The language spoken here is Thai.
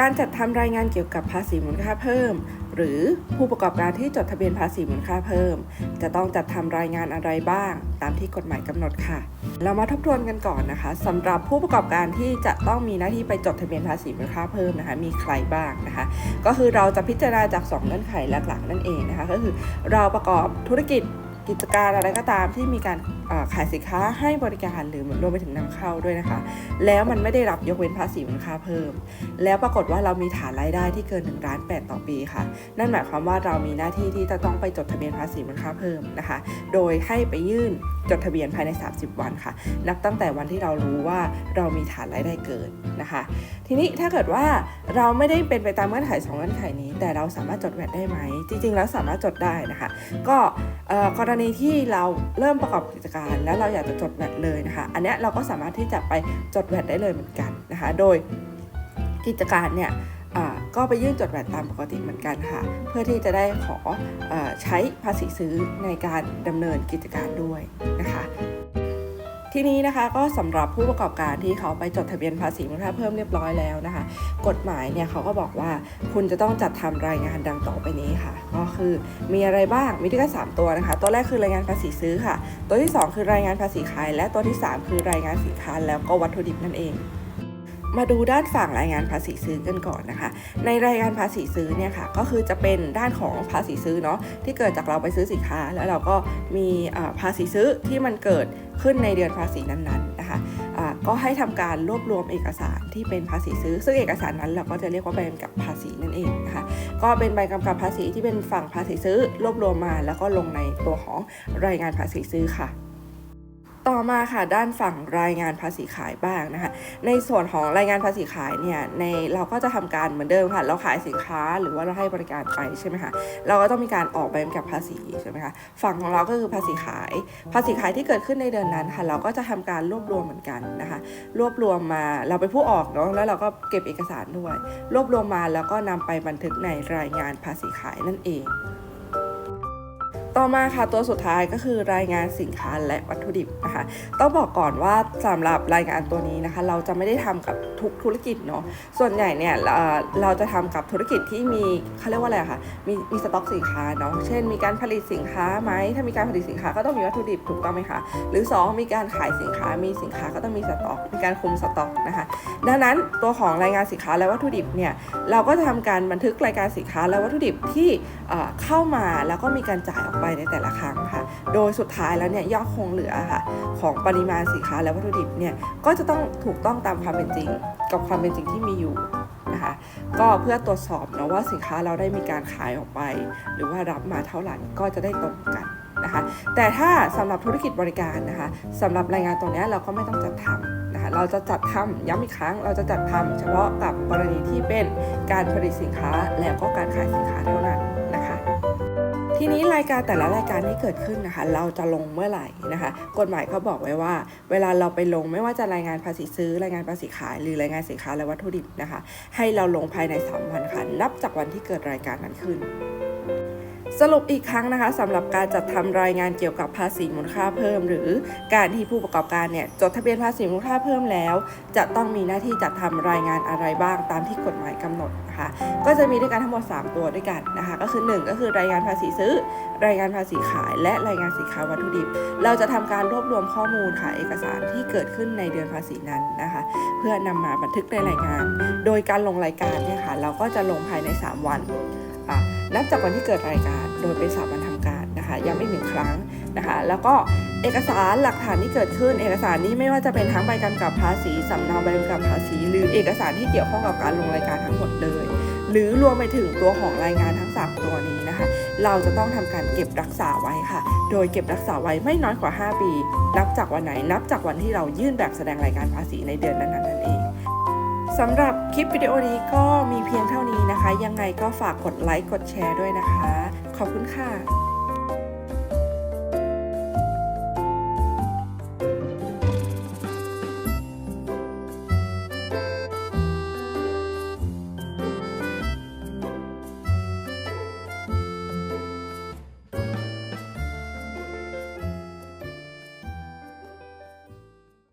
การจัดทำรายงานเกี่ยวกับภาษีมูลค่าเพิ่ม หรือผู้ประกอบการที่จดทะเบียนภาษีมูลค่าเพิ่ม จะต้องจัดทำรายงานอะไรบ้าง ตามที่กฎหมายกำหนดค่ะ เรามาทบทวนกันก่อนนะคะสำหรับผู้ประกอบการที่จะต้องมีหน้าที่ไปจดทะเบียนภาษีมูลค่าเพิ่มนะคะ มีใครบ้างนะคะ ก็คือเราจะพิจารณาจาก 2 เงื่อนไขหลักๆนั่นเองนะคะ ก็คือเราประกอบธุรกิจ กิจการอะไรก็ตามที่มีการขายสินค้าให้บริการหรือรวมไปถึงนำเข้าด้วยนะคะ แล้วมันไม่ได้รับยกเว้นภาษีมูลค่าเพิ่ม แล้วปรากฏว่าเรามีฐานรายได้ที่เกิน1ล้าน8ต่อปีค่ะ นั่นหมายความว่าเรามีหน้าที่ที่จะต้องไปจดทะเบียนภาษีมูลค่าเพิ่มนะคะ โดยให้ไปยื่นจดทะเบียนภายใน 30 วันค่ะ นับตั้งแต่วันที่เรารู้ว่าเรามีฐานรายได้เกินนะคะ ทีนี้ถ้าเกิดว่าเราไม่ได้เป็นไปตามเงื่อนไขสองเงื่อนไขนี้ แต่เราสามารถจดแวดได้ไหม จริงๆแล้วสามารถจดได้นะคะ ก็ กรณีที่เราเริ่มประกอบกิจการ แล้วเราอยากจะจดแวดเลยนะคะ อันนี้เราก็สามารถที่จะไปจดแวดได้เลยเหมือนกันนะคะ โดยกิจการเนี่ยก็ไปยื่นจดแวดตามปกติเหมือนกันค่ะ เพื่อที่จะได้ขอออใช้ภาษีซื้อในการดำเนินกิจการด้วยนะคะ ทีนี้นะคะก็สำหรับผู้ประกอบการที่เขาไปจดทะเบียนภาษีมูลค่าเพิ่มเรียบร้อยแล้วนะคะ กฎหมายเนี่ยเขาก็บอกว่าคุณจะต้องจัดทำรายงานดังต่อไปนี้ค่ะ ก็คือมีอะไรบ้างมีด้วยกันสามตัวนะคะ ตัวแรกคือรายงานภาษีซื้อค่ะ ตัวที่สองคือรายงานภาษีขาย และตัวที่สามคือรายงานสินค้าแล้วก็วัตถุดิบนั่นเอง มาดูด้านฝั่งรายงานภาษีซื้อกันก่อนนะคะ ในรายงานภาษีซื้อเนี่ยค่ะก็คือจะเป็นด้านของภาษีซื้อเนาะที่เกิดจากเราไปซื้อสินค้า แล้วเราก็มีภาษีซื้อที่มันเกิดขึ้นในเดือนภาษีนั้นๆนะคะอ่าก็ให้ทำการรวบรวมเอกสารที่เป็นภาษีซื้อ ซึ่งเอกสารนั้นเราก็จะเรียกว่าใบกำกับภาษีนั่นเองนะคะก็เป็นใบกำกับภาษีที่เป็นฝั่งภาษีซื้อรวบรวมมา แล้วก็ลงในตัวของรายงานภาษีซื้อค่ะ ต่อมาค่ะด้านฝั่งรายงานภาษีขายบ้างนะคะ ในส่วนของรายงานภาษีขายเนี่ยในเราก็จะทำการเหมือนเดิมค่ะ เราขายสินค้าหรือว่าเราให้บริการไปใช่ไหมคะเราก็ต้องมีการออกใบกำกับภาษีใช่ไหมคะฝั่งของเราก็คือภาษีขาย ภาษีขายที่เกิดขึ้นในเดือนนั้นค่ะเราก็จะทำการรวบรวมเหมือนกันนะคะ รวบรวมมาเราเป็นผู้ออกเนาะแล้วเราก็เก็บเอกสารด้วย รวบรวมมาแล้วก็นำไปบันทึกในรายงานภาษีขายนั่นเอง ต่อมาค่ะตัวสุดท้ายก็คือรายงานสินค้าและวัตถุดิบนะคะต้องบอกก่อนว่าสำหรับรายงานตัวนี้นะคะ เราจะไม่ได้ทำกับทุกธุรกิจเนาะส่วนใหญ่เนี่ยเราจะทำกับธุรกิจที่มีเขาเรียกว่าอะไรคะมีมีสต็อกสินค้าเนาะเช่น มีการผลิตสินค้าไหมถ้ามีการผลิตสินค้าก็ต้องมีวัตถุดิบถูกต้องไหมคะหรือ 2 มีการขายสินค้ามีสินค้าก็ต้องมีสต็อก มีการคุมสต็อกนะคะดังนั้นตัวของรายงานสินค้าและวัตถุดิบเนี่ยเราก็จะทำการบันทึกรายการสินค้าและวัตถุดิบที่เอ่อเข้ามาแล้วก็มีการจ่ายออกไปในแต่ละครั้งค่ะ โดยสุดท้ายแล้วเนี่ยยอดคงเหลือค่ะ ของปริมาณสินค้าและวัตถุดิบเนี่ยก็จะต้องถูกต้องตามความเป็นจริง กับความเป็นจริงที่มีอยู่นะคะก็เพื่อตรวจสอบนะว่าสินค้าเราได้มีการขายออกไป หรือว่ารับมาเท่าไหร่ก็จะได้ตรงกันนะคะแต่ถ้าสำหรับธุรกิจบริการนะคะสำหรับรายงานตรงนี้เราก็ไม่ต้องจัดทำนะคะเราจะจัดทำย้ำอีกครั้ง เราจะจัดทำเฉพาะกับกรณีที่เป็นการผลิตสินค้าแล้วก็การขายสินค้าเท่านั้น ทีนี้รายการแต่ละรายการที่เกิดขึ้นนะคะ เราจะลงเมื่อไหร่นะคะ กฎหมายเขาบอกไว้ว่า เวลาเราไปลงไม่ว่าจะรายงานภาษีซื้อ รายงานภาษีขาย หรือรายงานสินค้าและวัตถุดิบนะคะ ให้เราลงภายใน 3 วันค่ะนับจากวันที่เกิดรายการนั้นขึ้น สรุปอีกครั้งนะคะสำหรับการจัดทำรายงานเกี่ยวกับภาษีมูลค่าเพิ่ม หรือการที่ผู้ประกอบการเนี่ยจดทะเบียนภาษีมูลค่าเพิ่มแล้ว จะต้องมีหน้าที่จัดทำรายงานอะไรบ้างตามที่กฎหมายกำหนดนะคะก็จะมีด้วยกันทั้งหมด 3 ตัวด้วยกันนะคะก็คือ 1 ก็คือรายงานภาษีซื้อ รายงานภาษีขาย และรายงานสินค้าวัตถุดิบ เราจะทำการรวบรวมข้อมูลค่ะเอกสารที่เกิดขึ้นในเดือนภาษีนั้นนะคะ เพื่อนำมาบันทึกในรายงาน โดยการลงรายการเนี่ยค่ะเราก็จะลงภายใน 3 วันอะ นับจากวันที่เกิดรายการโดยเป็นสามวันทำการนะคะย้ำอีกหนึ่งครั้งนะคะแล้วก็เอกสารหลักฐานที่เกิดขึ้น เอกสารนี้ไม่ว่าจะเป็นทั้งใบกำกับภาษีสำเนาใบกำกับภาษี หรือเอกสารที่เกี่ยวข้องกับการลงรายการทั้งหมดเลย หรือรวมไปถึงตัวของรายงานทั้ง 3 ตัวนี้นะคะ เราจะต้องทำการเก็บรักษาไว้ค่ะ โดยเก็บรักษาไว้ไม่น้อยกว่า 5 ปี นับจากวันไหนนับจากวันที่เรายื่นแบบแสดงรายการภาษีในเดือนนั้นๆนั่นเอง สำหรับคลิปวิดีโอนี้ก็มีเพียงเท่านี้นะคะ ยังไงก็ฝากกดไลค์กดแชร์ด้วยนะคะ ขอบคุณค่ะ